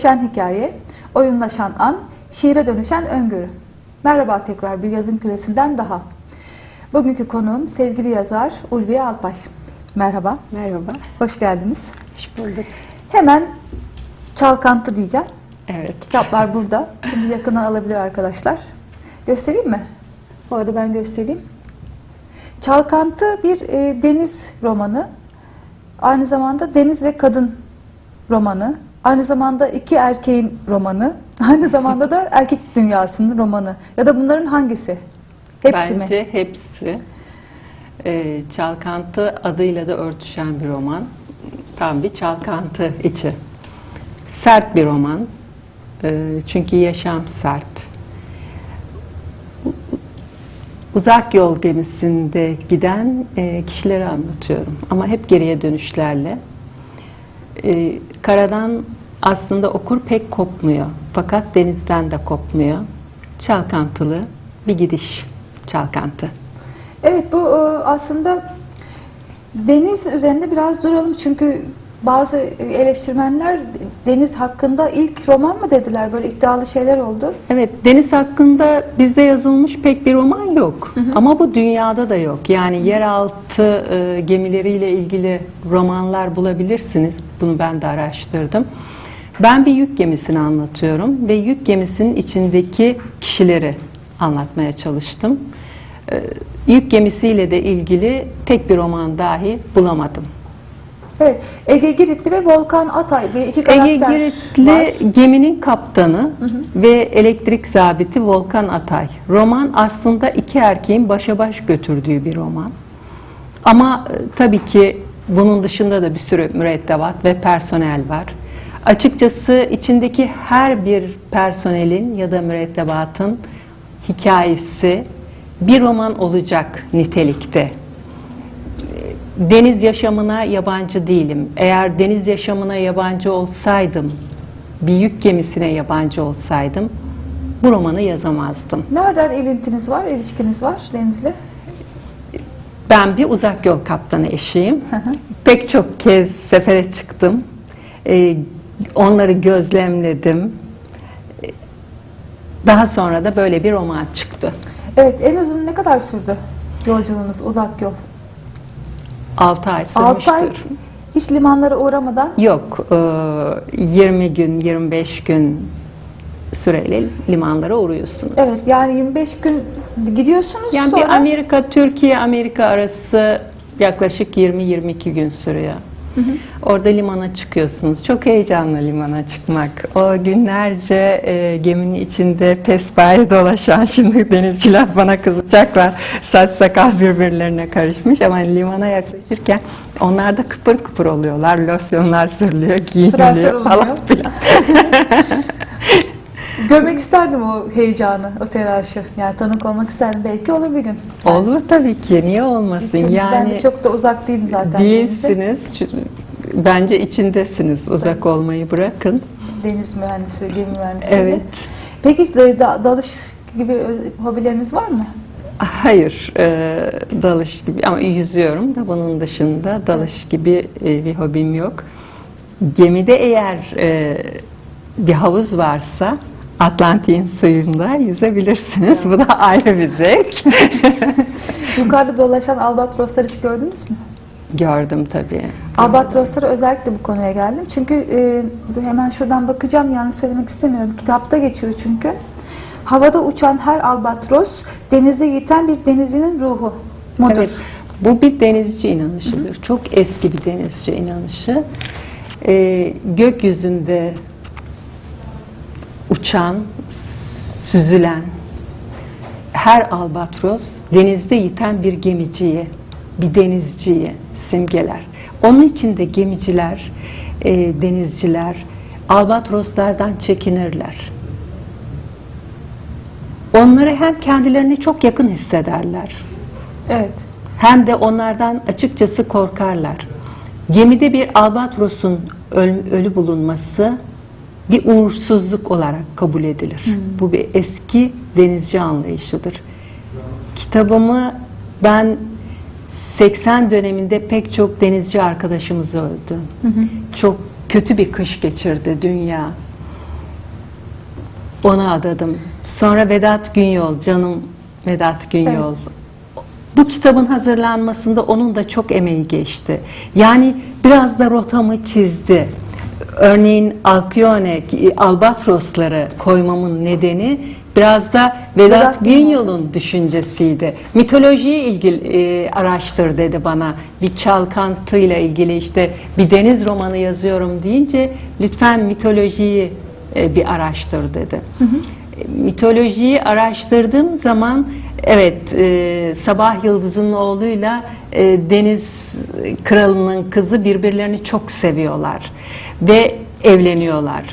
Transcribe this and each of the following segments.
Şen hikaye, oyunlaşan an, şiire dönüşen öngörü. Merhaba tekrar bir yazın küresinden daha. Bugünkü konuğum sevgili yazar Ulviye Alpay. Merhaba, Merhaba, hoş geldiniz. hoş bulduk. Hemen çalkantı diyeceğim. Evet. Kitaplar burada. Şimdi yakından alabilir arkadaşlar. Göstereyim mi? Bu arada ben göstereyim. Çalkantı bir e, deniz romanı. Aynı zamanda deniz ve kadın romanı. Aynı zamanda iki erkeğin romanı. Aynı zamanda da erkek dünyasının romanı. Ya da bunların hangisi? Hepsi mi? Bence hepsi. Ee, çalkantı adıyla da örtüşen bir roman. Tam bir çalkantı içi. Sert bir roman. Ee, çünkü yaşam sert. Uzak yol gemisinde giden e, kişileri anlatıyorum. Ama hep geriye dönüşlerle. Ee, karadan aslında okur pek kopmuyor. Fakat denizden de kopmuyor. Çalkantılı bir gidiş çalkantı. Evet bu e, aslında deniz üzerinde biraz duralım çünkü bazı eleştirmenler deniz hakkında ilk roman mı dediler böyle iddialı şeyler oldu. Evet, deniz hakkında bizde yazılmış pek bir roman yok. Ama bu dünyada da yok. Yani yeraltı e, gemileriyle ilgili romanlar bulabilirsiniz. Bunu ben de araştırdım. Ben bir yük gemisini anlatıyorum ve yük gemisinin içindeki kişileri anlatmaya çalıştım. E, Yük gemisiyle de ilgili tek bir roman dahi bulamadım. Evet Ege Giritli ve Volkan Atay diye iki Ege karakter Giritli var. geminin kaptanı ve elektrik zabiti Volkan Atay. Roman aslında iki erkeğin başa baş götürdüğü bir roman. Ama e, tabii ki bunun dışında da bir sürü mürettebat ve personel var. Açıkçası içindeki her bir personelin ya da mürettebatın hikayesi bir roman olacak nitelikte deniz yaşamına yabancı değilim. Eğer deniz yaşamına yabancı olsaydım, bir yük gemisine yabancı olsaydım bu romanı yazamazdım. Nereden ilintiniz var, ilişkiniz var Deniz'le? Ben bir uzak yol kaptanı eşiyim. Pek çok kez sefere çıktım. Ee, onları gözlemledim. Ee, Daha sonra da böyle bir roman çıktı. Evet en uzun ne kadar sürdü yolculuğunuz uzak yol? 6 ay 6 ay sürmüştür. hiç limanlara uğramadan Yok, e, 20 gün, 25 gün süreyle limanlara uğruyorsunuz. evet yani 25 gün gidiyorsunuz Yani sonra bir Amerika, Türkiye, Amerika arası yaklaşık 20-22 gün sürüyor. Orada limana çıkıyorsunuz. Çok heyecanlı limana çıkmak. O günlerce e, geminin içinde pespaye dolaşan, şimdi denizciler bana kızacaklar. Saç sakal birbirlerine karışmış ama limana yaklaşırken onlar da kıpır kıpır oluyorlar. Losyonlar sürülüyor, giyiniliyor falan filan. görmek isterdim o heyecanı, o telaşı. Yani tanık olmak isterdim. Belki olur bir gün. Olur tabii ki. Niye olmasın? Çünkü yani ben de çok da uzak değilim zaten. Değilsiniz. Çünkü Bence içindesiniz. Uzak olmayı bırakın. Deniz mühendisi, gemi mühendisi. Evet. Peki da- dalış gibi hobileriniz var mı? Hayır, e, dalış gibi ama yüzüyorum da bunun dışında dalış gibi e, bir hobim yok. Gemide eğer e, bir havuz varsa Atlantik'in suyunda yüzebilirsiniz. Bu da ayrı bir zevk. Yukarıda dolaşan albatrosları hiç gördünüz mü? Gördüm tabii. Albatroslara özellikle bu konuya geldim. Çünkü e, hemen şuradan bakacağım yani söylemek istemiyorum. Kitapta geçiyor çünkü. Havada uçan her albatros denizde yiten bir denizcinin ruhu mudur. Evet, bu bir denizci inanışıdır. Çok eski bir denizci inanışı. Ee, gökyüzünde uçan, süzülen her albatros denizde yiten bir gemiciyi, bir denizciyi simgeler. Onun için de gemiciler, e, denizciler albatroslardan çekinirler. Onları hem kendilerini çok yakın hissederler Evet. hem de onlardan açıkçası korkarlar. Gemide bir albatrosun öl- ölü bulunması bir uğursuzluk olarak kabul edilir. Bu bir eski denizci anlayışıdır. Kitabımı ben 80 döneminde pek çok denizci arkadaşımız öldü. Çok kötü bir kış geçirdi dünya. ona adadım. Sonra Vedat Günyol, canım Vedat Günyol. Bu kitabın hazırlanmasında onun da çok emeği geçti. Yani biraz da rotamı çizdi. Örneğin Alkyone, albatrosları koymamın nedeni biraz da Vedat, Vedat Günyol. Günyol'un düşüncesiydi. Mitolojiyi ilgili e, araştır dedi bana. Bir çalkantıyla ilgili işte bir deniz romanı yazıyorum deyince lütfen mitolojiyi e, bir araştır dedi. E, Mitolojiyi araştırdığım zaman evet e, Sabah Yıldız'ın oğluyla e, Deniz Kralı'nın kızı birbirlerini çok seviyorlar ve evleniyorlar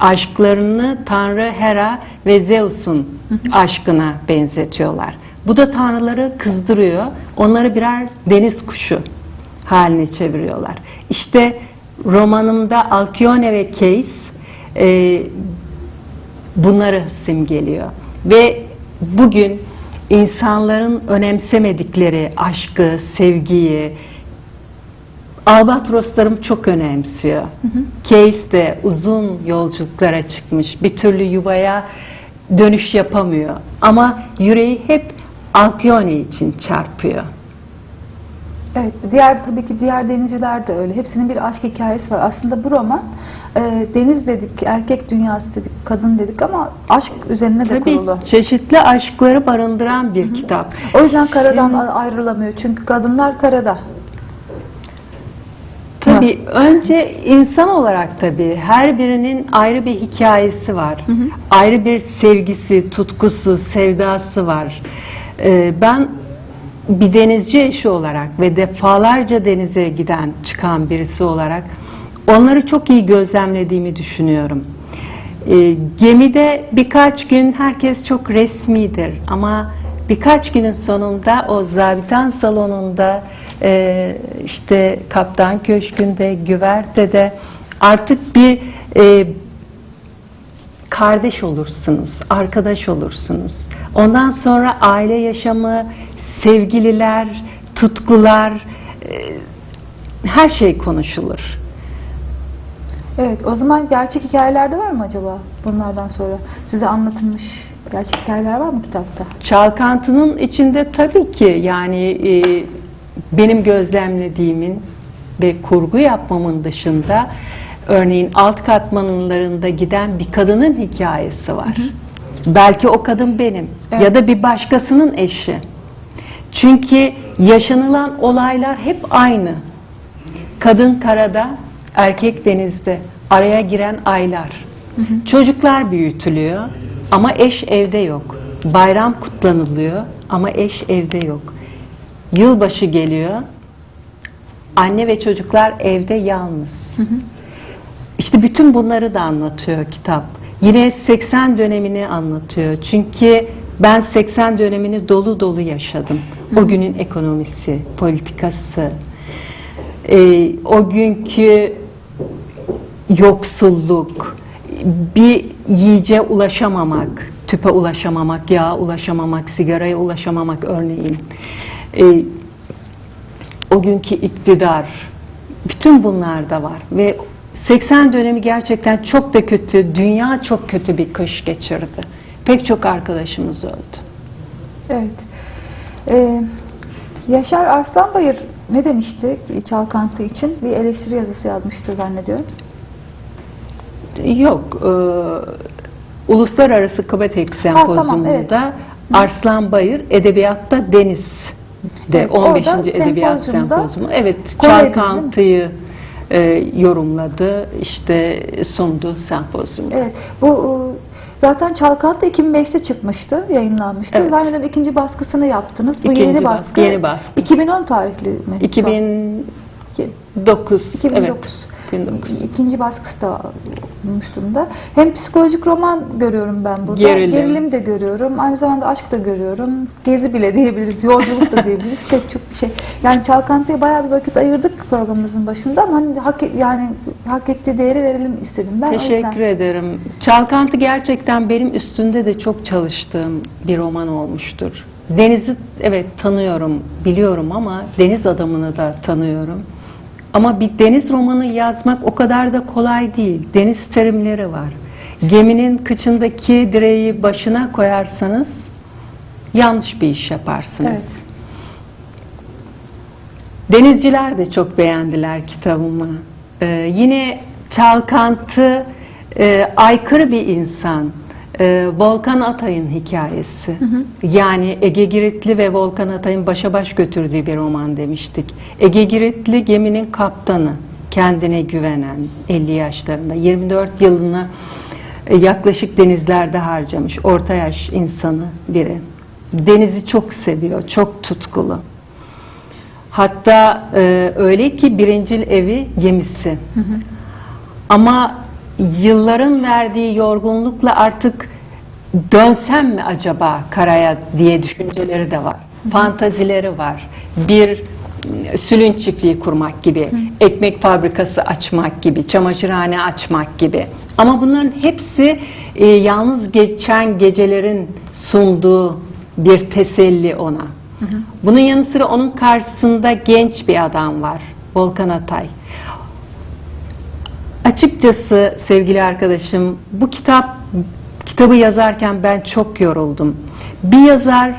aşklarını Tanrı Hera ve Zeus'un aşkına benzetiyorlar. Bu da tanrıları kızdırıyor. Onları birer deniz kuşu haline çeviriyorlar. İşte romanımda Alkyone ve Keis e, bunları simgeliyor. Ve bugün insanların önemsemedikleri aşkı, sevgiyi, Albatroslarım çok önemsiyor. Case de uzun yolculuklara çıkmış. Bir türlü yuvaya dönüş yapamıyor. Ama yüreği hep Alkyone için çarpıyor. Evet, diğer tabii ki diğer denizciler de öyle. Hepsinin bir aşk hikayesi var. Aslında bu roman e, deniz dedik, erkek dünyası dedik, kadın dedik ama aşk üzerine de Tabii kurulu. çeşitli aşkları barındıran bir kitap. O yüzden karadan ayrılamıyor. Çünkü kadınlar karada. Tabii önce insan olarak tabii her birinin ayrı bir hikayesi var. Ayrı bir sevgisi, tutkusu, sevdası var. Ee, ben bir denizci eşi olarak ve defalarca denize giden, çıkan birisi olarak onları çok iyi gözlemlediğimi düşünüyorum. Ee, gemide birkaç gün herkes çok resmidir ama birkaç günün sonunda o zabitan salonunda e, işte kaptan köşkünde, güvertede artık bir e, kardeş olursunuz, arkadaş olursunuz. Ondan sonra aile yaşamı, sevgililer, tutkular, e, her şey konuşulur. Evet, o zaman gerçek hikayeler de var mı acaba bunlardan sonra? Size anlatılmış gerçek hikayeler var mı kitapta? Çalkantı'nın içinde tabii ki yani e, benim gözlemlediğimin ve kurgu yapmamın dışında örneğin alt katmanlarında giden bir kadının hikayesi var. Belki o kadın benim Evet. ya da bir başkasının eşi. Çünkü yaşanılan olaylar hep aynı. Kadın karada, erkek denizde. Araya giren aylar. Çocuklar büyütülüyor ama eş evde yok. Bayram kutlanılıyor ama eş evde yok. Yılbaşı geliyor. Anne ve çocuklar evde yalnız. İşte bütün bunları da anlatıyor kitap. Yine 80 dönemini anlatıyor. Çünkü ben 80 dönemini dolu dolu yaşadım. O günün ekonomisi, politikası, e, o günkü yoksulluk, bir yiyeceğe ulaşamamak, tüpe ulaşamamak, yağa ulaşamamak, sigaraya ulaşamamak örneğin. E, o günkü iktidar, bütün bunlar da var ve 80 dönemi gerçekten çok da kötü, dünya çok kötü bir kış geçirdi. Pek çok arkadaşımız öldü. Evet. Ee, Yaşar Arslanbayır ne demişti Çalkantı için? Bir eleştiri yazısı yazmıştı zannediyorum. Yok, e, Uluslararası Kabatek Sempozyumunda evet. Arslan Bayır Edebiyatta Deniz de Evet, 15. orada Edebiyat Sempozyumu. Evet, Çalkantı'yı e, yorumladı, işte sundu sempozyumda. Evet. Bu e, zaten Çalkantı 2005'te çıkmıştı, yayınlanmıştı. Evet. Zannediyorum ikinci baskısını yaptınız. Bu İkinci yeni bas- baskı. yeni baskı. 2010 tarihli mi? şu an? 2009, 2009. evet. 2009. İkinci baskısı da olmuş durumda. Hem psikolojik roman görüyorum ben burada. Gerilim. de görüyorum. Aynı zamanda aşk da görüyorum. Gezi bile diyebiliriz. Yolculuk da diyebiliriz. Pek çok bir şey. Yani Çalkantı'ya bayağı bir vakit ayırdık programımızın başında ama hani hak, yani hak ettiği değeri verelim istedim ben. Yüzden- Teşekkür ederim. Çalkantı gerçekten benim üstünde de çok çalıştığım bir roman olmuştur. Deniz'i evet tanıyorum, biliyorum ama deniz adamını da tanıyorum. Ama bir deniz romanı yazmak o kadar da kolay değil. Deniz terimleri var. geminin kıçındaki direği başına koyarsanız yanlış bir iş yaparsınız. Evet. Denizciler de çok beğendiler kitabımı. Ee, yine çalkantı, e, aykırı bir insan. Ee, Volkan Atay'ın hikayesi. Yani Ege Giritli ve Volkan Atay'ın başa baş götürdüğü bir roman demiştik. Ege Giritli geminin kaptanı, kendine güvenen 50 yaşlarında 24 yılını e, yaklaşık denizlerde harcamış orta yaş insanı biri. Denizi çok seviyor, çok tutkulu. Hatta e, öyle ki birincil evi gemisi. Ama yılların verdiği yorgunlukla artık dönsem mi acaba karaya diye düşünceleri de var. Fantazileri var. Bir sülün çiftliği kurmak gibi, ekmek fabrikası açmak gibi, çamaşırhane açmak gibi. Ama bunların hepsi e, yalnız geçen gecelerin sunduğu bir teselli ona. Bunun yanı sıra onun karşısında genç bir adam var. Volkan Atay. Açıkçası sevgili arkadaşım bu kitap kitabı yazarken ben çok yoruldum. Bir yazar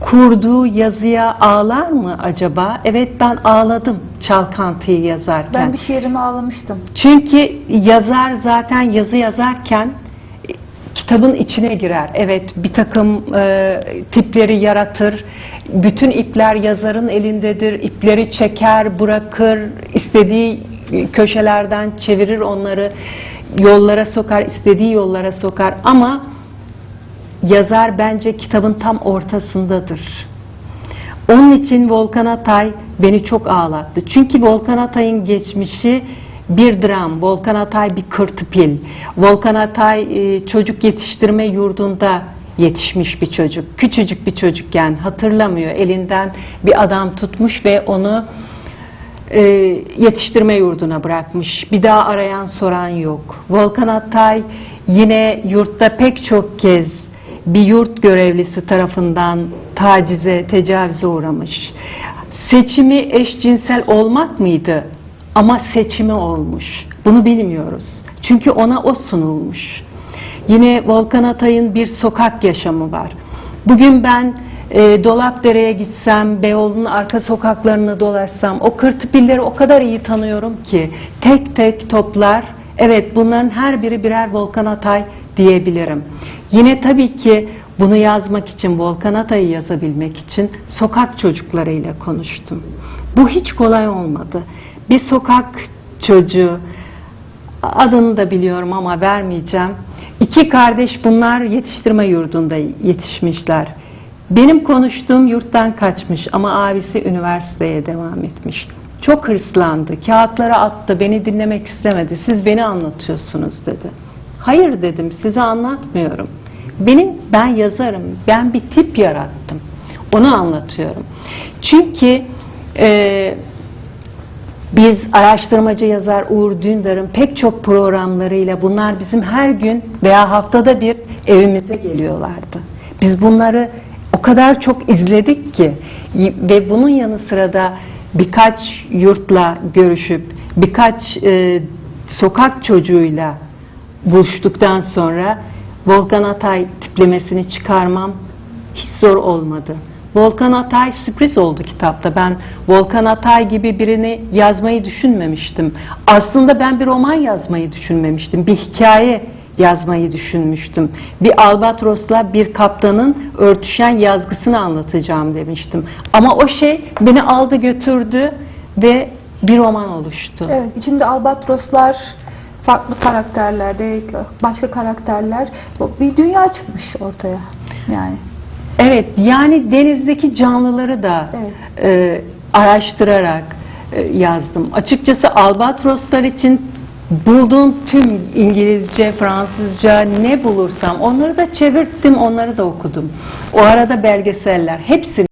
kurduğu yazıya ağlar mı acaba? Evet ben ağladım çalkantıyı yazarken. Ben bir şiirime ağlamıştım. Çünkü yazar zaten yazı yazarken e, kitabın içine girer. Evet bir takım e, tipleri yaratır. Bütün ipler yazarın elindedir. İpleri çeker, bırakır, istediği köşelerden çevirir onları, yollara sokar, istediği yollara sokar. Ama yazar bence kitabın tam ortasındadır. Onun için Volkan Atay beni çok ağlattı. Çünkü Volkan Atay'ın geçmişi bir dram. Volkan Atay bir kırtıpil. Volkan Atay e, çocuk yetiştirme yurdunda yetişmiş bir çocuk. Küçücük bir çocukken hatırlamıyor. Elinden bir adam tutmuş ve onu e, yetiştirme yurduna bırakmış. Bir daha arayan soran yok. Volkan Atay yine yurtta pek çok kez bir yurt görevlisi tarafından tacize, tecavüze uğramış. Seçimi eşcinsel olmak mıydı? Ama seçimi olmuş. Bunu bilmiyoruz. Çünkü ona o sunulmuş. Yine Volkan Atay'ın bir sokak yaşamı var. Bugün ben e, Dolapdere'ye gitsem, Beyoğlu'nun arka sokaklarını dolaşsam, o kırtıpilleri o kadar iyi tanıyorum ki tek tek toplar. Evet bunların her biri birer Volkan Atay diyebilirim. Yine tabii ki bunu yazmak için, Volkan Atay'ı yazabilmek için sokak çocuklarıyla konuştum. Bu hiç kolay olmadı. Bir sokak çocuğu, adını da biliyorum ama vermeyeceğim. İki kardeş bunlar yetiştirme yurdunda yetişmişler. Benim konuştuğum yurttan kaçmış ama abisi üniversiteye devam etmiş. Çok hırslandı, kağıtlara attı, beni dinlemek istemedi. Siz beni anlatıyorsunuz dedi. Hayır dedim, size anlatmıyorum. Benim ben yazarım, ben bir tip yarattım. Onu anlatıyorum. Çünkü e, biz araştırmacı yazar Uğur Dündar'ın pek çok programlarıyla bunlar bizim her gün veya haftada bir evimize geliyorlardı. Biz bunları o kadar çok izledik ki ve bunun yanı sıra da birkaç yurtla görüşüp birkaç e, sokak çocuğuyla buluştuktan sonra Volkan Atay tiplemesini çıkarmam hiç zor olmadı. Volkan Atay sürpriz oldu kitapta. Ben Volkan Atay gibi birini yazmayı düşünmemiştim. Aslında ben bir roman yazmayı düşünmemiştim. Bir hikaye yazmayı düşünmüştüm. Bir albatrosla bir kaptanın örtüşen yazgısını anlatacağım demiştim. Ama o şey beni aldı götürdü ve bir roman oluştu. Evet, içinde albatroslar, farklı karakterlerde, başka karakterler, bir dünya çıkmış ortaya. Yani Evet, yani denizdeki canlıları da Evet. e, araştırarak e, yazdım. Açıkçası albatroslar için bulduğum tüm İngilizce, Fransızca ne bulursam onları da çevirttim, onları da okudum. O arada belgeseller, hepsini